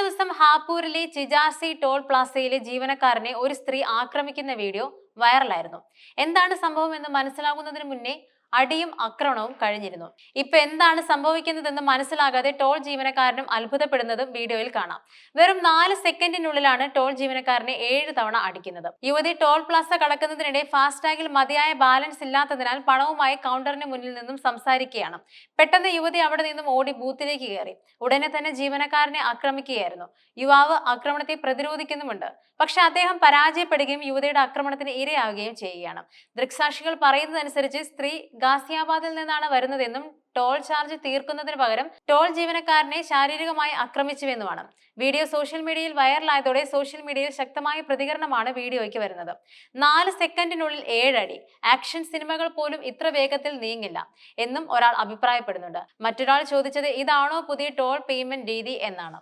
ദിവസം ഹാപ്പൂരിലെ ചിജാസി ടോൾ പ്ലാസയിലെ ജീവനക്കാരനെ ഒരു സ്ത്രീ ആക്രമിക്കുന്ന വീഡിയോ വൈറലായിരുന്നു. എന്താണ് സംഭവം എന്ന് മനസ്സിലാകുന്നതിന് മുന്നേ അടിയും ആക്രമണവും കഴിഞ്ഞിരുന്നു. ഇപ്പൊ എന്താണ് സംഭവിക്കുന്നതെന്ന് മനസ്സിലാകാതെ ടോൾ ജീവനക്കാരനും അത്ഭുതപ്പെടുന്നതും വീഡിയോയിൽ കാണാം. വെറും നാല് സെക്കൻഡിനുള്ളിലാണ് ടോൾ ജീവനക്കാരനെ ഏഴ് തവണ അടിക്കുന്നത്. യുവതി ടോൾ പ്ലാസ കടക്കുന്നതിനിടെ ഫാസ്ടാഗിൽ മതിയായ ബാലൻസ് ഇല്ലാത്തതിനാൽ പണവുമായി കൗണ്ടറിന് മുന്നിൽ നിന്നും സംസാരിക്കുകയാണ്. പെട്ടെന്ന് യുവതി അവിടെ നിന്നും ഓടി ബൂത്തിലേക്ക് കയറി. ഉടനെ തന്നെ ജീവനക്കാരനെ ആക്രമിക്കുകയായിരുന്നു. യുവാവ് ആക്രമണത്തെ പ്രതിരോധിക്കുന്നുമുണ്ട്. പക്ഷെ അദ്ദേഹം പരാജയപ്പെടുകയും യുവതിയുടെ ആക്രമണത്തിന് ഇരയാവുകയും ചെയ്യുകയാണ്. ദൃക്സാക്ഷികൾ പറയുന്നതനുസരിച്ച് സ്ത്രീ ഗാസിയാബാദിൽ നിന്നാണ് വരുന്നതെന്നും ടോൾ ചാർജ് തീർക്കുന്നതിന് പകരം ടോൾ ജീവനക്കാരനെ ശാരീരികമായി ആക്രമിച്ചുവെന്നുമാണ്. വീഡിയോ സോഷ്യൽ മീഡിയയിൽ വൈറലായതോടെ സോഷ്യൽ മീഡിയയിൽ ശക്തമായ പ്രതികരണമാണ് വീഡിയോയ്ക്ക് വരുന്നത്. നാല് സെക്കൻഡിനുള്ളിൽ ഏഴടി. ആക്ഷൻ സിനിമകൾ പോലും ഇത്ര വേഗത്തിൽ നീങ്ങില്ല എന്നും ഒരാൾ അഭിപ്രായപ്പെടുന്നുണ്ട്. മറ്റൊരാൾ ചോദിച്ചത് ഇതാണോ പുതിയ ടോൾ പേയ്മെന്റ് രീതി എന്നാണ്.